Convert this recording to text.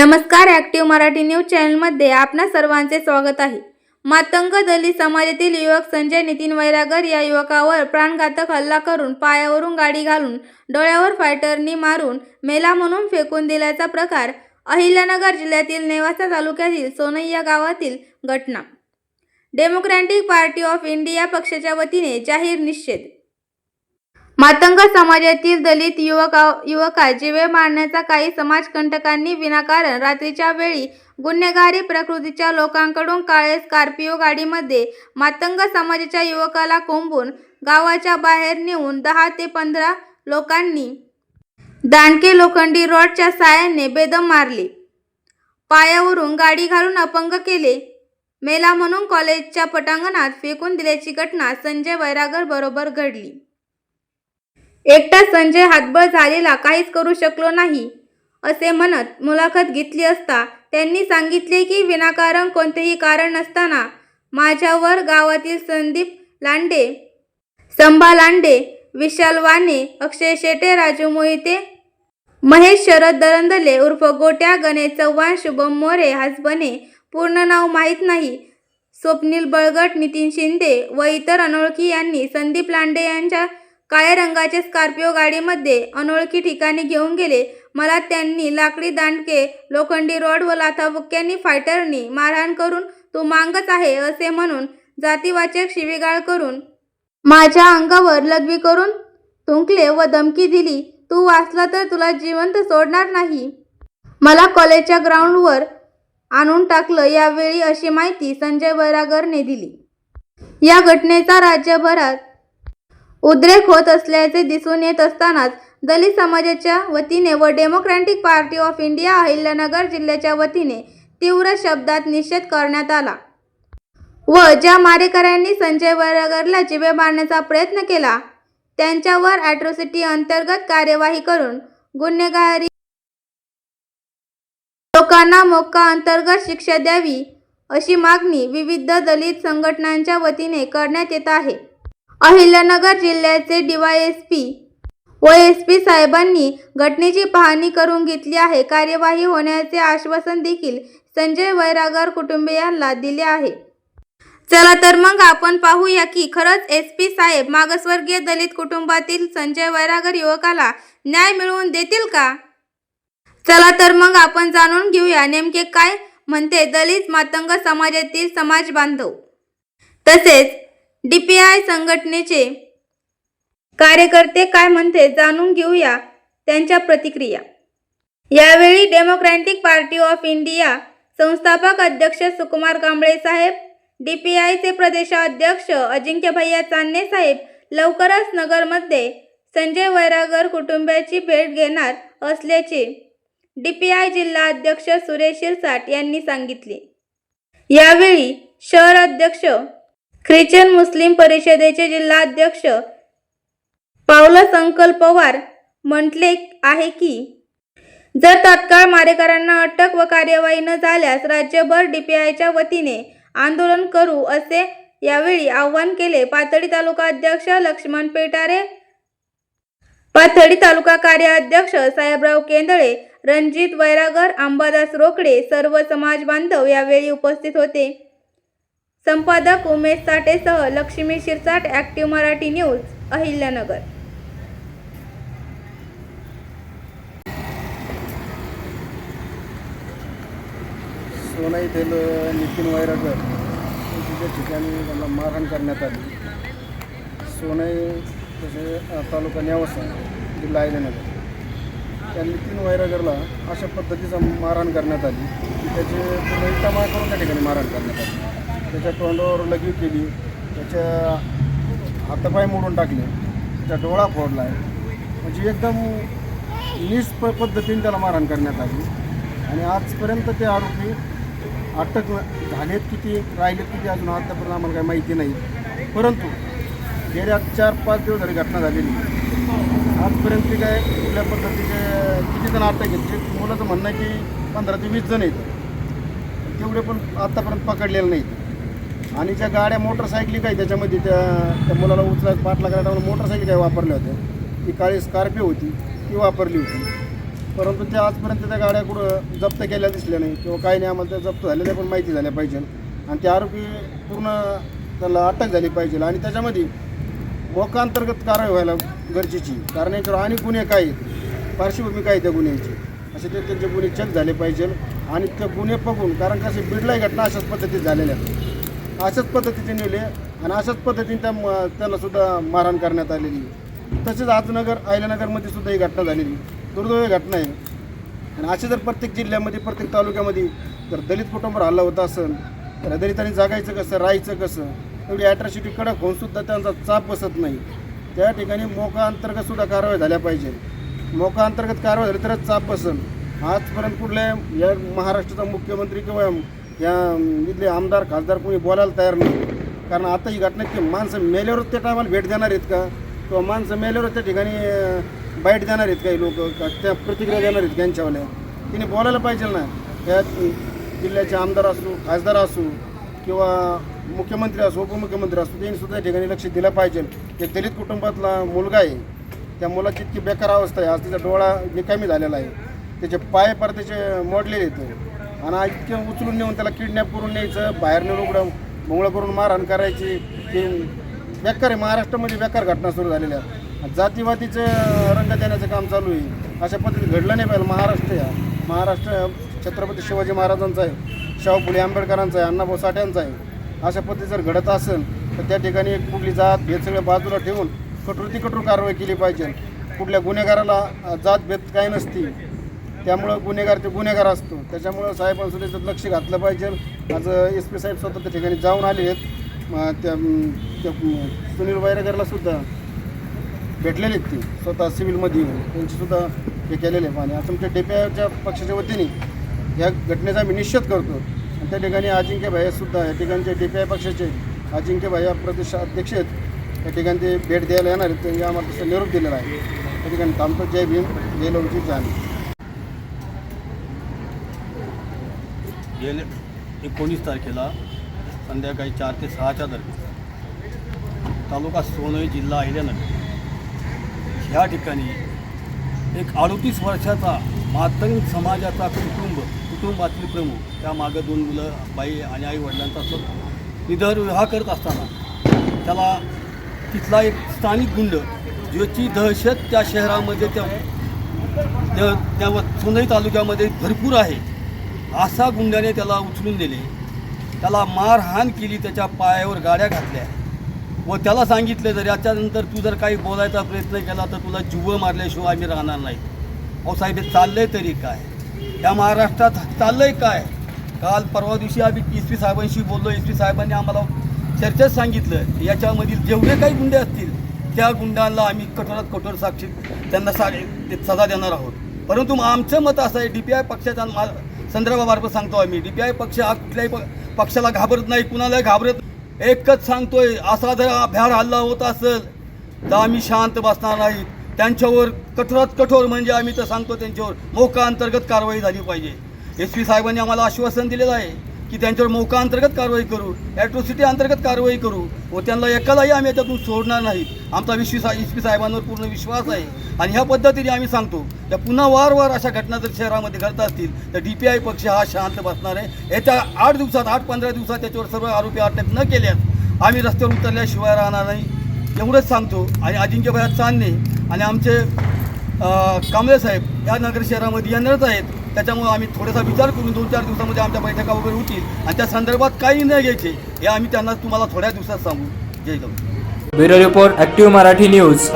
नमस्कार active Marathi news चॅनलमध्ये आपणा सर्वांचे स्वागत आहे. मातंग दलित समाजातील युवक संजय नितीन वैरागर या युवकावर प्राणघातक हल्ला करून पायावरून गाडी घालून डोळ्यावर फायटरनी मारून मेला म्हणून फेकून दिल्याचा प्रकार अहिल्यानगर जिल्ह्यातील नेवासा तालुक्यातील सोनैया गावातील घटना. डेमोक्रॅटिक पार्टी ऑफ इंडिया पक्षाच्या वतीने जाहीर निषेध. मातंग समाजातील दलित युवक युवका जीवे मारण्याचा काही समाजकंटकांनी विनाकारण रात्रीच्या वेळी गुन्हेगारी प्रकृतीच्या लोकांकडून काळे स्कॉर्पिओ गाडीमध्ये मातंग समाजाच्या युवकाला कोंबून गावाच्या बाहेर नेऊन दहा ते पंधरा लोकांनी दांडके लोखंडी रॉडच्या साहाय्याने बेदम मारले. पायावरून गाडी घालून अपंग केले. मेला म्हणून कॉलेजच्या पटांगणात फेकून दिल्याची घटना संजय वैरागर बरोबर घडली. एकटा संजय हातबळ झालेला काहीच करू शकलो नाही असे म्हणत मुलाखत घेतली असता त्यांनी सांगितले की विनाकारण कोणतेही कारण नसताना माझ्यावर गावातील संदीप लांडे संभा लांडे विशाल वाने अक्षय शेटे राजू मोहिते महेश शरद दरंदले उर्फ गोट्या गणेश चव्हाण शुभम मोरे हसबने पूर्ण नाव माहीत नाही. स्वप्नील बळगट नितीन शिंदे व इतर अनोळखी यांनी संदीप लांडे यांच्या काळ्या रंगाच्या स्कॉर्पिओ गाडीमध्ये अनोळखी ठिकाणी घेऊन गेले. मला त्यांनी लाकडी दांडके लोखंडी रॉड व लाथाबुक्क्यांनी फायटरनी मारहाण करून तू मांगच आहे असे म्हणून जातीवाचक शिवीगाळ करून माझ्या अंगावर लघवी करून तुंकले व धमकी दिली तू वाचला तर तुला जिवंत सोडणार नाही मला कॉलेजच्या ग्राउंडवर आणून टाकलं यावेळी अशी माहिती संजय वैरागरने दिली. या घटनेचा राज्यभरात उद्रेक होत असल्याचे दिसून येत असतानाच दलित समाजाच्या वतीने व democratic party of India Ahilyanagar जिल्ह्याच्या वतीने तीव्र शब्दात निषेध करण्यात आला. व ज्या मारेकऱ्यांनी संजय वरगरला जिवे मारण्याचा प्रयत्न केला त्यांच्यावर ॲट्रॉसिटी अंतर्गत कार्यवाही करून गुन्हेगारी लोकांना मोक्का अंतर्गत शिक्षा द्यावी अशी मागणी विविध दलित संघटनांच्या वतीने करण्यात येत आहे. अहिल्यानगर जिल्ह्याचे डीवायएसपी व एस पी साहेबांनी घटनेची पाहणी करून घेतली आहे. कार्यवाही होण्याचे आश्वासन देखील संजय वैरागर कुटुंबियांना दिले आहे. चला तर मग आपण पाहूया की खरंच एस पी साहेब मागासवर्गीय दलित कुटुंबातील संजय वैरागर युवकाला न्याय मिळवून देतील का? चला तर मग आपण जाणून घेऊया नेमके काय म्हणते दलित मातंग समाजातील समाज बांधव. तसेच डीपीआय संघटनेचे कार्यकर्ते काय म्हणते जाणून घेऊया त्यांच्या प्रतिक्रिया. यावेळी डेमोक्रॅटिक पार्टी ऑफ इंडिया संस्थापक अध्यक्ष सुकुमार कांबळे साहेब डीपीआयचे प्रदेशाध्यक्ष अजिंक्य भैया चांदणे साहेब लवकरच नगरमध्ये संजय वैरागर कुटुंबियाची भेट घेणार असल्याचे डीपीआय जिल्हा अध्यक्ष सुरेश शिरसाट यांनी सांगितले. यावेळी शहर अध्यक्ष ख्रिश्चन मुस्लिम परिषदेचे जिल्हाध्यक्ष पावला संकल्प पवार म्हटले आहे की जर तात्काळ मारेकरांना अटक व कार्यवाही न झाल्यास राज्यभर डीपीआयच्या वतीने आंदोलन करू असे यावेळी आवाहन केले. पाथडी तालुका अध्यक्ष लक्ष्मण पेटारे पाथडी तालुका कार्याध्यक्ष साहेबराव केंदळे रणजित वैरागर अंबादास रोकडे सर्व समाज बांधव यावेळी उपस्थित होते. संपादक उमेश साठेसह लक्ष्मी शिरसाट ॲक्टिव्ह मराठी न्यूज अहिल्यानगर. सोना येथील नितीन वैरागर यांच्या ठिकाणी त्यांना मारहाण करण्यात आली. सोनई तसे तालुका न्यावसा जिल्हा अहिल्यानगर. त्या नितीन वैरागरला अशा पद्धतीचं मारहाण करण्यात आली. की त्याचे पूर्ण करून त्या ठिकाणी मारहाण करण्यात आली. त्याच्या तोंडावर लगीव केली त्याच्या हातापाय मोडून टाकले त्याचा डोळा फोडला. आहे म्हणजे एकदम निष्प प पद्धतीने त्याला मारहाण करण्यात आली. आणि आजपर्यंत ते आरोपी अटक न- झालेत किती राहिलेत किती अजून आतापर्यंत आम्हाला काही माहिती नाही. परंतु गेल्या चार पाच दिवस झाली घटना झालेली. आजपर्यंत ती काय कुठल्या पद्धतीचे किती जण अटक घेतले मुलाचं म्हणणं आहे की पंधरा ते वीस जण आहेत. तेवढे पण आत्तापर्यंत पकडलेले नाहीत. आणि ज्या गाड्या मोटरसायकली काय त्याच्यामध्ये त्या त्या मुलाला उचला पाठला करायला मोटरसायकल काही वापरल्या होत्या. ती काळी स्कॉर्पिओ होती ती वापरली होती. परंतु त्या आजपर्यंत त्या गाड्या कुठं जप्त केल्या दिसल्या नाही किंवा काही नाही आम्हाला त्या जप्त झालेल्या पण माहिती झाल्या पाहिजे. आणि ते आरोपी पूर्ण त्याला अटक झाली पाहिजे. आणि त्याच्यामध्ये मोकांतर्गत कारवाई व्हायला गरजेची. कारण याच्यावर आणि गुन्हे काय आहेत? पार्श्वभूमी काय आहे त्या गुन्ह्यांची? असे ते त्यांचे गुन्हे चेक झाले पाहिजे. आणि ते गुन्हे बघून कारण कसे बिडलाही घटना अशाच पद्धतीत झालेल्या आहेत. अशाच पद्धतीचे नेले आणि अशाच पद्धतीने त्या म- त्यांनासुद्धा मारहाण करण्यात आलेली. तसेच आजनगर अहिल्यानगरमध्ये सुद्धा ही घटना झालेली. दुर्दैवी घटना आहे. आणि असे जर प्रत्येक जिल्ह्यामध्ये प्रत्येक तालुक्यामध्ये जर दलित कुटुंबावर हल्ला होत असेल तर दलितांनी जगायचं कसं राहायचं कसं एवढी ॲट्रॉसिटी कडक होऊन सुद्धा त्यांचा चाप बसत नाही. त्या ठिकाणी मोका अंतर्गत सुद्धा कारवाई झाल्या पाहिजे. मोका अंतर्गत कारवाई झाली तरच चाप बसन. आजपर्यंत कुठल्या या महाराष्ट्राचा मुख्यमंत्री किंवा या इथले आमदार खासदार कोणी बोलायला तयार नाही. कारण आता ही घटना की माणसं मेल्यावरच त्या टायमाला भेट देणार आहेत का? किंवा माणसं मेल्यावरच त्या ठिकाणी बाईट देणार आहेत काही लोक त्या प्रतिक्रिया देणार आहेत त्यांच्यावाल्या तिने बोलायला पाहिजे ना. त्या जिल्ह्याचे आमदार असो खासदार असो किंवा मुख्यमंत्री असो उपमुख्यमंत्री असो त्यांनी सुद्धा या ठिकाणी लक्ष दिलं पाहिजे. एक दलित कुटुंबातला मुलगा आहे. त्या मुलाची इतकी बेकार अवस्था आहे. आज तिचा डोळा निकामी झालेला आहे. त्याचे पाय पर त्याचे मोडलेले आहेत. आणि आज इतके उचलून नेऊन त्याला किडनॅप करून न्यायचं बाहेर नेऊन उघडं मोंगळं करून मारहाण करायची ते बेकार आहे. महाराष्ट्रामध्ये बेकार घटना सुरू झालेल्या जातीवातीचं जातीवादीचं रंग देण्याचं काम चालू आहे. अशा पद्धतीने घडलं नाही पाहिजे. महाराष्ट्र या. महाराष्ट्र छत्रपती शिवाजी महाराजांचा आहे. शाहू फुले आंबेडकरांचा आहे. अण्णाभाऊ साठ्यांचा आहे. अशा पद्धती जर घडत असेल तर त्या ठिकाणी कुठली जात भेद सगळं बाजूला ठेवून कठोर ती कठोर कारवाई केली पाहिजे. कुठल्या गुन्हेगाराला जात भेद काय नसती. त्यामुळं गुन्हेगार ते गुन्हेगार असतो. त्याच्यामुळं साहेबांनी सुद्धा लक्ष घातलं पाहिजे. आज एस पी साहेब स्वतः त्या ठिकाणी जाऊन आले आहेत. त्या त्या सुनील वैरागरला सुद्धा भेटलेले आहेत ते. स्वतः सिव्हिलमध्ये येऊन. त्यांची हे केलेले आहे आणि तुमच्या डेप्याच्या पक्षाच्या वतीने या घटनेचा आम्ही निषेध करतो. आणि त्या ठिकाणी अजिंक्य भाईसुद्धा या ठिकाणचे डेप्या पक्षाचे अजिंक्य भाई प्रदेश अध्यक्ष आहेत. त्या ठिकाणी ते भेट द्यायला येणार आहेत. त्यांनी आम्हाला तसं निरोप दिलेला आहे. त्या ठिकाणी थांबतो. जय भीम. जय लवजी. जाणी गेले एकोणीस तारखेला संध्याकाळी चार ते सहाच्या दरम्यान तालुका सोनई जिल्हा अहिल्यानगर ह्या ठिकाणी एक अडतीस वर्षाचा मातंग समाजाचा कुटुंब कुटुंबातील प्रमुख त्या मागं दोन मुलं बाई आणि आई वडिलांचा असं निधर विवाह करत असताना त्याला तिथला एक स्थानिक गुंड ज्याची दहशत त्या शहरामध्ये त्या त्या सोनई तालुक्यामध्ये भरपूर आहे. असा गुंड्याने त्याला उचलून दिले. त्याला मारहाण केली त्याच्या पायावर गाड्या घातल्या. व त्याला सांगितलं जर याच्यानंतर तू जर काही बोलायचा प्रयत्न केला तर तुला जीव मारल्याशिवाय आम्ही राहणार नाही. अहो साहेब हे चाललंय तरी काय? या महाराष्ट्रात चाललंय काय? काल परवा दिवशी आम्ही एस. पी. साहेबांशी बोललो. एस. पी. साहेबांनी आम्हाला चर्चेत सांगितलं याच्यामधील जेवढे काही गुंडे असतील त्या गुंडांना आम्ही कठोरात कठोर साक्षी त्यांना सा ते सजा देणार आहोत. परंतु आमचं मत असं आहे डी पी आय पक्षाच्या मा संदर्भामार्फत सांगतो आम्ही. डी पी आय पक्ष हा कुठल्याही प- पक्षाला घाबरत नाही कुणालाही घाबरत एकच सांगतोय असा जर भ्याड हल्ला होत असेल तर आम्ही शांत बसणार नाही. त्यांच्यावर कठोरात कठोर म्हणजे आम्ही तर सांगतो त्यांच्यावर मोका अंतर्गत कारवाई झाली पाहिजे. एस पी साहेबांनी आम्हाला आश्वासन दिलेलं आहे. की त्यांच्यावर मोका अंतर्गत कारवाई करू ॲट्रोसिटी अंतर्गत कारवाई करू. व त्यांना एकालाही आम्ही याच्यातून सोडणार नाही. आमचा विश्वास एस पी साहेबांवर पूर्ण विश्वास आहे. आणि ह्या पद्धतीने आम्ही सांगतो त्या पुन्हा वारंवार अशा घटना जर शहरामध्ये घडत असतील तर डी पी आय पक्ष हा शांत बसणार आहे. येत्या आठ दिवसात आठ पंधरा दिवसात त्याच्यावर सर्व आरोपी अटक न केल्यास आम्ही रस्त्यावर उतरल्याशिवाय राहणार नाही. एवढंच सांगतो. आणि अजिंक्यभया चांदणे आणि आमचे कांबळे साहेब या नगर शहरामध्ये येणारच आहेत. त्याच्यामुळे आम्ही थोडासा विचार करून दोन चार दिवसामध्ये आमच्या बैठका वगैरे होतील. आणि त्या संदर्भात काही न घ्यायचे हे आम्ही त्यांना तुम्हाला थोड्या दिवसात सांगू. जय गौ bureau report active Marathi news